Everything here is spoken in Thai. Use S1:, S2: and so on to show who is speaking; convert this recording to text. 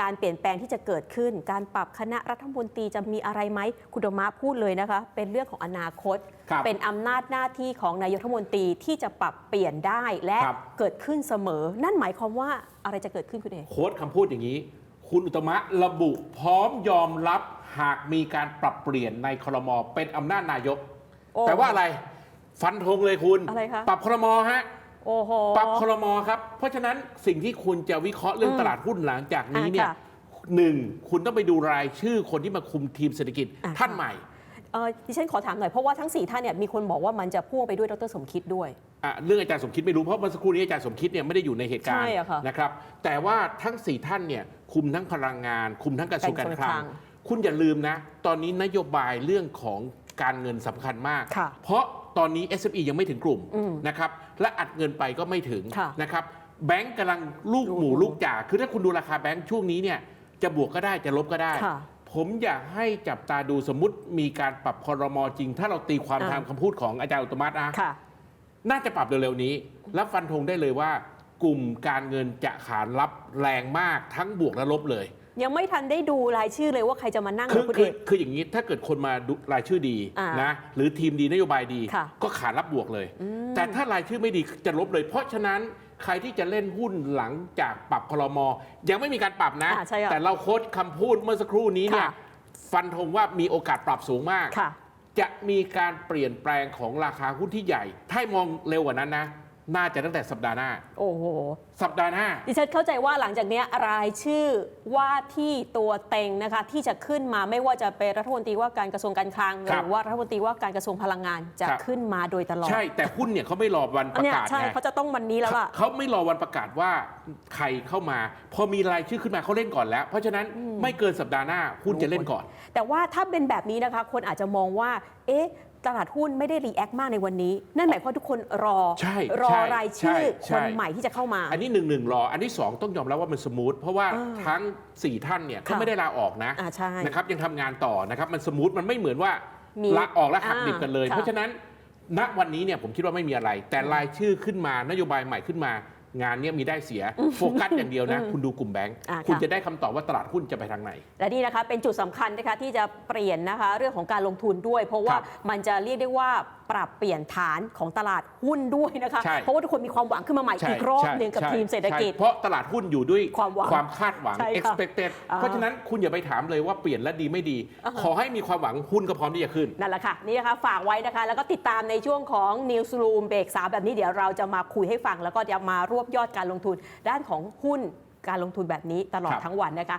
S1: การเปลี่ยนแปลงที่จะเกิดขึ้น การปรับคณะรัฐมนตรีจะมีอะไรไหมคุณโดมะพูดเลยนะคะ เป็นเรื่องของอนาคต
S2: ครับ
S1: เป็นอำนาจหน้าที่ของนายกรัฐมนตรีที่จะปรับเปลี่ยนได้และ
S2: ครับ
S1: เกิดขึ้นเสมอ นั่นหมายความว่าอะไรจะเกิดขึ้นคุณเอก
S2: โค้ดคำพูดอย่างนี้ คุณอุตมะระบุพร้อมยอมรับหากมีการปรับเปลี่ยนในครมเป็นอำนาจนายก
S1: โอ้
S2: แต่ว่าอะไร ฟันธงเลยคุณ
S1: อะไรคะ
S2: ปรับครมฮะ
S1: โอ้โห
S2: ปรับครมครับ เพราะฉะนั้นสิ่งที่คุณจะวิเคราะห์เรื่อง
S1: อืม
S2: ตลาดหุ้นหลังจากนี้เนี่ย
S1: อะค่ะ
S2: หนึ่งคุณต้องไปดูรายชื่อคนที่มาคุมทีมเศรษฐกิจ
S1: อะ
S2: ท่าน
S1: ค่ะ
S2: ใหม่
S1: เออดิฉันขอถามหน่อย เพราะว่าทั้งสี่ท่านเนี่ยมีคนบอกว่ามันจะพ่วงไปด้วยดรสมคิดด้วย
S2: อะเรื่องอาจารย์สมคิดไม่รู้เพราะเมื่อสักครู่นี้อาจารย์สมคิดเนี่ยไม่ได้อยู่ในเหตุการณ์
S1: ใช่อะค่ะ
S2: นะครับ แต่ว่าทั้งสี่ท่านเนี่ยคุมทั้งพลังงาน คุมทั้งกระทรวงการคลั
S1: การคลั
S2: ง
S1: ง
S2: คุณอย่าลืมนะ ตอนนี้นโยบายเรื่องของการเงินสำคัญมาก
S1: ค่ะ
S2: เพราะ ตอนนี้ SME ยังไม่ถึงกลุ่ม
S1: อืม
S2: นะครับและอัดเงินไปก็ไม่ถึง
S1: ค่ะ
S2: นะครับแบงก์กำลังลูกหมู
S1: โอ้โห
S2: ลูกจ่าคือถ้าคุณดูราคาแบงก์ช่วงนี้เนี่ยจะบวกก็ได้จะลบก็ได้
S1: ค่ะ
S2: ผมอยากให้จับตาดูสมมติมีการปรับคอรมอจริง ถ้าเราตีความ
S1: อ่า
S2: ตามคำพูดของอาจารย์อุตมะนะ
S1: ค่ะ
S2: น่าจะปรับเร็วๆนี้ และฟันธงได้เลยว่ากลุ่มการเงินจะขานรับแรงมากทั้งบวกและลบเลย
S1: ยังไม่ทันได้ดูรายชื่อเลยว่าใครจะมานั่ง
S2: คือ
S1: นะคุณ
S2: คื
S1: เอ
S2: อก คืออย่างนี้ถ้าเกิดคนมาดูรายชื่อดี
S1: อ่าน
S2: นะหรือทีมดีนโยบายดี
S1: ค่ะ
S2: ก็ขานรับบวกเลย
S1: อืม
S2: แต่ถ้ารายชื่อไม่ดีจะลบเลย เพราะฉะนั้นใครที่จะเล่นหุ้นหลังจากปรับคลมยังไม่มีการปรับนะ
S1: อ่าใช่ค่ะ
S2: แต่เราโค้ดคำพูดเมื่อสักครู่นี้เนี่ย
S1: ค่ะ
S2: ฟันธงว่ามีโอกาสปรับสูงมาก
S1: ค่ะ
S2: จะมีการเปลี่ยนแปลงของราคาหุ้นที่ใหญ่ ถ้ามองเร็วกว่านั้นนะ น่าจะตั้งแต่สัปดาห์หน้า
S1: โอ้โห
S2: สัปดาห์หน้า
S1: ดิฉันเข้าใจว่าหลังจากเนี้ยรายชื่อว่าที่ตัวเต็งนะคะ ที่จะขึ้นมาไม่ว่าจะเป็นรัฐมนตรีว่าการกระทรวงการคลัง ห
S2: ครับ
S1: รือว่ารัฐมนตรีว่าการกระทรวงพลังงานจะ
S2: ครับ
S1: ขึ้นมาโดยตลอด
S2: ใช่แต่หุ้นเนี่ยเขาไม่รอวันป
S1: อัน
S2: ระ
S1: เนี้ย
S2: กาศ
S1: ใช่
S2: ไง
S1: เขาจะต้องวันนี้แล้วล่ะ
S2: เขาไม่รอวันประกาศว่าใครเข้ามา พอมีรายชื่อขึ้นมาเขาเล่นก่อนแล้ว เพราะฉะนั้นไม่เกินสัปดาห์หน้าหุ้นจะเล่นก่อน
S1: แต่ว่าถ้าเป็นแบบนี้นะคะ คนอาจจะมองว่า เอ๊ะ ตลาดหุ้นไม่ได้รีแอคมากในวันนี้ นั่นหมายความว่าทุกคนรอ
S2: ใช่
S1: รอ
S2: ใช่
S1: รายชื่อ
S2: ใช่
S1: ค
S2: ใช่
S1: นใหม่ที่จะเข้ามา
S2: อันนี้หนึ่งหนึ่งรอ อันที่สองต้องยอมรับว่ามันสมูท เพราะว่า
S1: อ่า
S2: ทั้ง 4 ท่านเนี่ยเขา
S1: ค่ะ
S2: ไม่ได้ลาออกนะ
S1: อ่าใช่
S2: นะครับยังทำงานต่อนะครับมันสมูทมันไม่เหมือนว่า
S1: มี
S2: ลาออกแล้วหัก
S1: อ่า
S2: ดิบกันเลย
S1: ค่ะ
S2: เพราะฉะนั้นณวันนี้เนี่ยผมคิดว่าไม่มีอะไร แต่รายชื่อขึ้นมานโยบายใหม่ขึ้นมา งานเนี้ยมีได้เสียโฟกัสอย่างเดียวนะ คุณดูกลุ่มแบงค์
S1: อ่า
S2: คุณ
S1: ค่ะ
S2: จะได้คำตอบว่าตลาดหุ้นจะไปทางไหน
S1: และนี่นะคะเป็นจุดสำคัญนะคะที่จะเปลี่ยนนะคะเรื่องของการลงทุนด้วย เพราะว่า
S2: ครับ
S1: มันจะเรียกได้ว่า ปรับเปลี่ยนฐานของตลาดหุ้นด้วยนะคะ
S2: ใช่
S1: เพราะว่าทุกคนมีความหวังขึ้นมาใหม่
S2: ใช่
S1: อีกรอบ
S2: ใช่
S1: หนึ่งกับ
S2: ใช่
S1: ทีมเศรษฐกิจ
S2: ใช่เพราะตลาดหุ้นอยู่ด้วย
S1: ความหวัง
S2: ความคาดหวัง
S1: ใช่ค่ะ
S2: expected
S1: อ่า
S2: เพราะฉะนั้นคุณอย่าไปถามเลยว่าเปลี่ยนและดีไม่ดี ขอให้มีความหวังหุ้นก็พร้อมที่จะขึ้น
S1: นั่นแหละค่ะ นี่นะคะฝากไว้นะคะ แล้วก็ติดตามในช่วงของ Newsroom เบรกสามแบบนี้เดี๋ยวเราจะมาคุยให้ฟัง แล้วก็จะมารวบยอดการลงทุน ด้านของหุ้นการลงทุนแบบนี้ตลอด
S2: ครับ
S1: ทั้งวันนะคะ